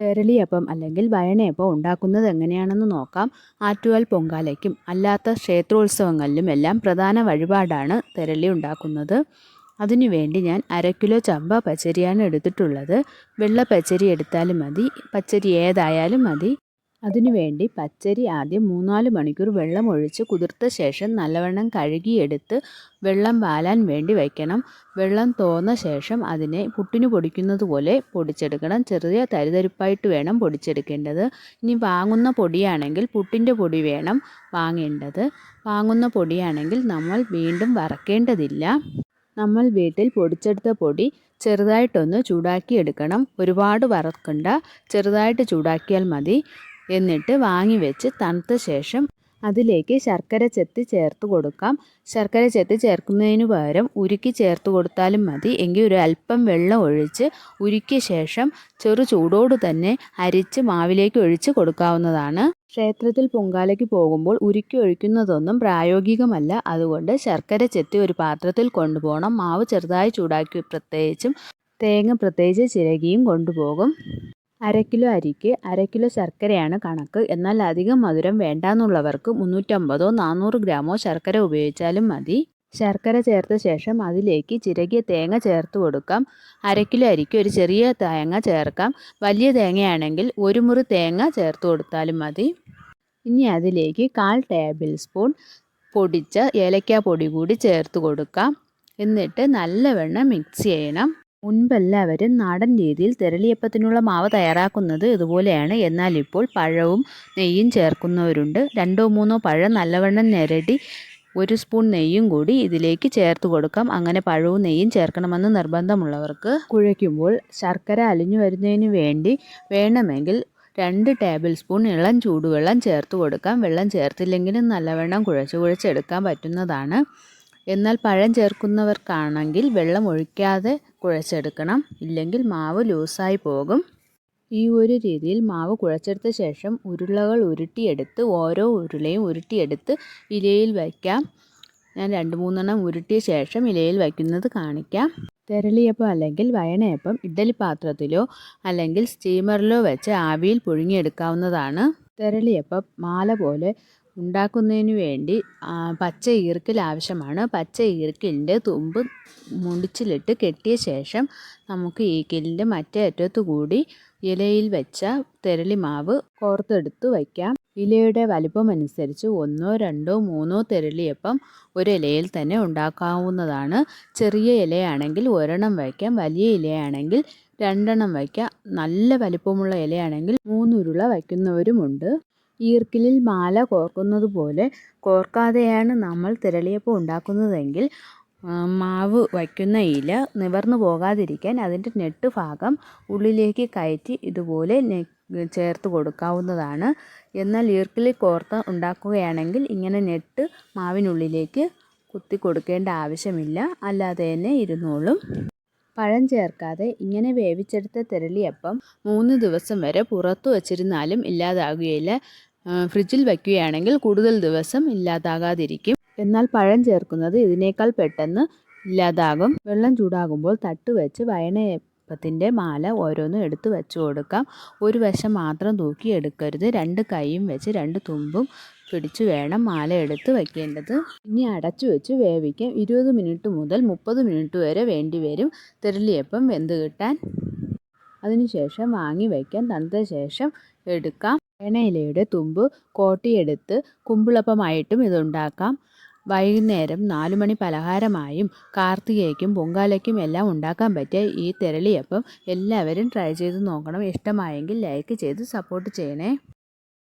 തെരളിയപ്പം അല്ലെങ്കിൽ വയണയപ്പം ഉണ്ടാക്കുന്നത് എങ്ങനെയാണെന്ന് നോക്കാം. ആറ്റുകാൽ പൊങ്കാലയ്ക്കും അല്ലാത്ത ക്ഷേത്രോത്സവങ്ങളിലും എല്ലാം പ്രധാന വഴിപാടാണ് തെരളി ഉണ്ടാക്കുന്നത്. അതിനുവേണ്ടി ഞാൻ അര കിലോ ചമ്പ പച്ചരിയാണ് എടുത്തിട്ടുള്ളത്. വെള്ള പച്ചരി എടുത്താലും മതി. പച്ചരി ഏതായാലും മതി. അതിനുവേണ്ടി പച്ചരി ആദ്യം മൂന്നാൽ മണിക്കൂർ വെള്ളം ഒഴിച്ച് കുതിർത്ത ശേഷം നല്ലവണ്ണം കഴുകിയെടുത്ത് വെള്ളം വാലാൻ വേണ്ടി വയ്ക്കണം. വെള്ളം തോർന്ന ശേഷം അതിനെ പുട്ടിന് പൊടിക്കുന്നത് പോലെ പൊടിച്ചെടുക്കണം. ചെറിയ തരിതരിപ്പായിട്ട് വേണം പൊടിച്ചെടുക്കേണ്ടത്. ഇനി വാങ്ങുന്ന പൊടിയാണെങ്കിൽ പുട്ടിന്റെ പൊടി വേണം വാങ്ങേണ്ടത്. വാങ്ങുന്ന പൊടിയാണെങ്കിൽ നമ്മൾ വീണ്ടും വറക്കേണ്ടതില്ല. നമ്മൾ വീട്ടിൽ പൊടിച്ചെടുത്ത പൊടി ചെറുതായിട്ടൊന്ന് ചൂടാക്കി എടുക്കണം ഒരുപാട് വറക്കണ്ട. ചെറുതായിട്ട് ചൂടാക്കിയാൽ മതി. എന്നിട്ട് വാങ്ങി വെച്ച് തണുത്ത ശേഷം അതിലേക്ക് ശർക്കര ചെത്തി ചേർത്ത് കൊടുക്കാം. ശർക്കര ചെത്തി ചേർക്കുന്നതിന് പകരം ഉരുക്കി ചേർത്ത് കൊടുത്താലും മതി. എങ്കിൽ ഒരു അല്പം വെള്ളം ഒഴിച്ച് ഉരുക്കിയ ശേഷം ചെറു ചൂടോട് തന്നെ അരിച്ച് മാവിലേക്ക് ഒഴിച്ച് കൊടുക്കാവുന്നതാണ്. ക്ഷേത്രത്തിൽ പൊങ്കാലയ്ക്ക് പോകുമ്പോൾ ഉരുക്കി ഒഴിക്കുന്നതൊന്നും പ്രായോഗികമല്ല. അതുകൊണ്ട് ശർക്കര ചെത്തി ഒരു പാത്രത്തിൽ കൊണ്ടുപോകണം. മാവ് ചെറുതായി ചൂടാക്കി പ്രത്യേകിച്ചും തേങ്ങ പ്രത്യേകിച്ച് ചിരകിയും കൊണ്ടുപോകും. അര കിലോ അരിക്ക് അര കിലോ ശർക്കരയാണ് കണക്ക്. എന്നാൽ അധികം മധുരം വേണ്ടാന്നുള്ളവർക്ക് മുന്നൂറ്റമ്പതോ നാനൂറ് ഗ്രാമോ ശർക്കര ഉപയോഗിച്ചാലും മതി. ശർക്കര ചേർത്ത ശേഷം അതിലേക്ക് ചിരകിയ തേങ്ങ ചേർത്ത് കൊടുക്കാം. അര കിലോ അരിക്ക് ഒരു ചെറിയ തേങ്ങ ചേർക്കാം. വലിയ തേങ്ങയാണെങ്കിൽ ഒരു മുറി തേങ്ങ ചേർത്ത് കൊടുത്താലും മതി. ഇനി അതിലേക്ക് കാൽ ടേബിൾ സ്പൂൺ പൊടിച്ച ഏലക്കാ പൊടി കൂടി ചേർത്ത് കൊടുക്കാം. എന്നിട്ട് നല്ലവണ്ണം മിക്സ് ചെയ്യണം. മുൻപെല്ലാവരും നാടൻ രീതിയിൽ തിരളിയപ്പത്തിനുള്ള മാവ് തയ്യാറാക്കുന്നത് ഇതുപോലെയാണ്. എന്നാൽ ഇപ്പോൾ പഴവും നെയ്യും ചേർക്കുന്നവരുണ്ട്. രണ്ടോ മൂന്നോ പഴം നല്ലവണ്ണം നിരടി ഒരു സ്പൂൺ നെയ്യും കൂടി ഇതിലേക്ക് ചേർത്ത് കൊടുക്കാം. അങ്ങനെ പഴവും നെയ്യും ചേർക്കണമെന്ന് നിർബന്ധമുള്ളവർക്ക് കുഴയ്ക്കുമ്പോൾ ശർക്കര അലിഞ്ഞു വരുന്നതിന് വേണ്ടി വേണമെങ്കിൽ രണ്ട് ടേബിൾ സ്പൂൺ ഇളം ചൂടുവെള്ളം ചേർത്ത് കൊടുക്കാം. വെള്ളം ചേർത്തില്ലെങ്കിലും നല്ലവണ്ണം കുഴച്ച് കുഴച്ചെടുക്കാൻ പറ്റുന്നതാണ്. എന്നാൽ പഴം ചേർക്കുന്നവർക്കാണെങ്കിൽ വെള്ളം ഒഴിക്കാതെ കുഴച്ചെടുക്കണം. ഇല്ലെങ്കിൽ മാവ് ലൂസായി പോകും. ഈ ഒരു രീതിയിൽ മാവ് കുഴച്ചെടുത്ത ശേഷം ഉരുളകൾ ഉരുട്ടിയെടുത്ത് ഓരോ ഉരുളയും ഉരുട്ടിയെടുത്ത് ഇലയിൽ വയ്ക്കാം. ഞാൻ രണ്ട് മൂന്നെണ്ണം ഉരുട്ടിയ ശേഷം ഇലയിൽ വയ്ക്കുന്നത് കാണിക്കാം. തെരളിയപ്പം അല്ലെങ്കിൽ വയണയപ്പം ഇഡ്ഡലി പാത്രത്തിലോ അല്ലെങ്കിൽ സ്റ്റീമറിലോ വെച്ച് ആവിയിൽ പുഴുങ്ങിയെടുക്കാവുന്നതാണ്. തെരളിയപ്പം മാല പോലെ ഉണ്ടാക്കുന്നതിന് വേണ്ടി പച്ച ഈർക്കിൽ ആവശ്യമാണ്. പച്ച ഈർക്കിലിന്റെ തുമ്പ് മുടിച്ചിലിട്ട് കെട്ടിയ ശേഷം നമുക്ക് ഈർക്കിലിന്റെ മറ്റേ അറ്റത്തു കൂടി ഇലയിൽ വെച്ച തെരളി മാവ് കോർത്തെടുത്ത് വയ്ക്കാം. ഇലയുടെ വലിപ്പമനുസരിച്ച് ഒന്നോ രണ്ടോ മൂന്നോ തെരളിയപ്പം ഒരു ഇലയിൽ തന്നെ ഉണ്ടാക്കാവുന്നതാണ്. ചെറിയ ഇലയാണെങ്കിൽ ഒരെണ്ണം വയ്ക്കാം വലിയ ഇലയാണെങ്കിൽ രണ്ടെണ്ണം വയ്ക്കാം. നല്ല വലിപ്പമുള്ള ഇലയാണെങ്കിൽ മൂന്നുരുള വയ്ക്കുന്നവരുമുണ്ട്. ഈർക്കിലിൽ മാല കോർക്കുന്നത് പോലെ കോർക്കാതെയാണ് നമ്മൾ തിരളിയപ്പം ഉണ്ടാക്കുന്നതെങ്കിൽ മാവ് വയ്ക്കുന്ന ഇല നിവർന്നു പോകാതിരിക്കാൻ അതിന്റെ നെട്ട് ഭാഗം ഉള്ളിലേക്ക് കയറ്റി ഇതുപോലെ ചേർത്ത് കൊടുക്കാവുന്നതാണ്. എന്നാൽ ഈർക്കിളി കോർത്ത് ഉണ്ടാക്കുകയാണെങ്കിൽ ഇങ്ങനെ നെട്ട് മാവിനുള്ളിലേക്ക് കുത്തി കൊടുക്കേണ്ട ആവശ്യമില്ല. അല്ലാതെ തന്നെ ഇരുന്നോളും. പഴം ചേർക്കാതെ ഇങ്ങനെ വേവിച്ചെടുത്ത തിരളിയപ്പം മൂന്ന് ദിവസം വരെ പുറത്തു വച്ചിരുന്നാലും ഇല്ലാതാകുകയില്ല. ഫ്രിഡ്ജിൽ വയ്ക്കുകയാണെങ്കിൽ കൂടുതൽ ദിവസം ഇല്ലാതാകാതിരിക്കും. എന്നാൽ പഴം ചേർക്കുന്നത് ഇതിനേക്കാൾ പെട്ടെന്ന് ഇല്ലാതാകും. വെള്ളം ചൂടാകുമ്പോൾ തട്ട് വെച്ച് വയണയപ്പത്തിന്റെ മാല ഓരോന്നും എടുത്ത് വെച്ച് കൊടുക്കാം. ഒരു വശം മാത്രം തൂക്കി എടുക്കരുത്. രണ്ട് കൈയും വെച്ച് രണ്ട് തുമ്പും പിടിച്ചു വേണം മാല എടുത്ത് വയ്ക്കേണ്ടത് ഇനി അടച്ചു വെച്ച് വേവിക്കാം. ഇരുപത് മിനിറ്റ് മുതൽ മുപ്പത് മിനിറ്റ് വരെ വേണ്ടി വരും തെരളിയപ്പം വെന്ത് കിട്ടാൻ. അതിനുശേഷം വാങ്ങി വയ്ക്കാൻ തണുത്ത ശേഷം എടുക്കാം. വേണയിലയുടെ തുമ്പ് കോട്ടിയെടുത്ത് കുമ്പിളപ്പമായിട്ടും ഇതുണ്ടാക്കാം. വൈകുന്നേരം നാലു മണി പലഹാരമായും കാർത്തികയ്ക്കും പൊങ്കാലയ്ക്കും എല്ലാം ഉണ്ടാക്കാൻ പറ്റിയ ഈ തെരളിയപ്പം എല്ലാവരും ട്രൈ ചെയ്ത് നോക്കണം. ഇഷ്ടമായെങ്കിൽ ലൈക്ക് ചെയ്ത് സപ്പോർട്ട് ചെയ്യണേ.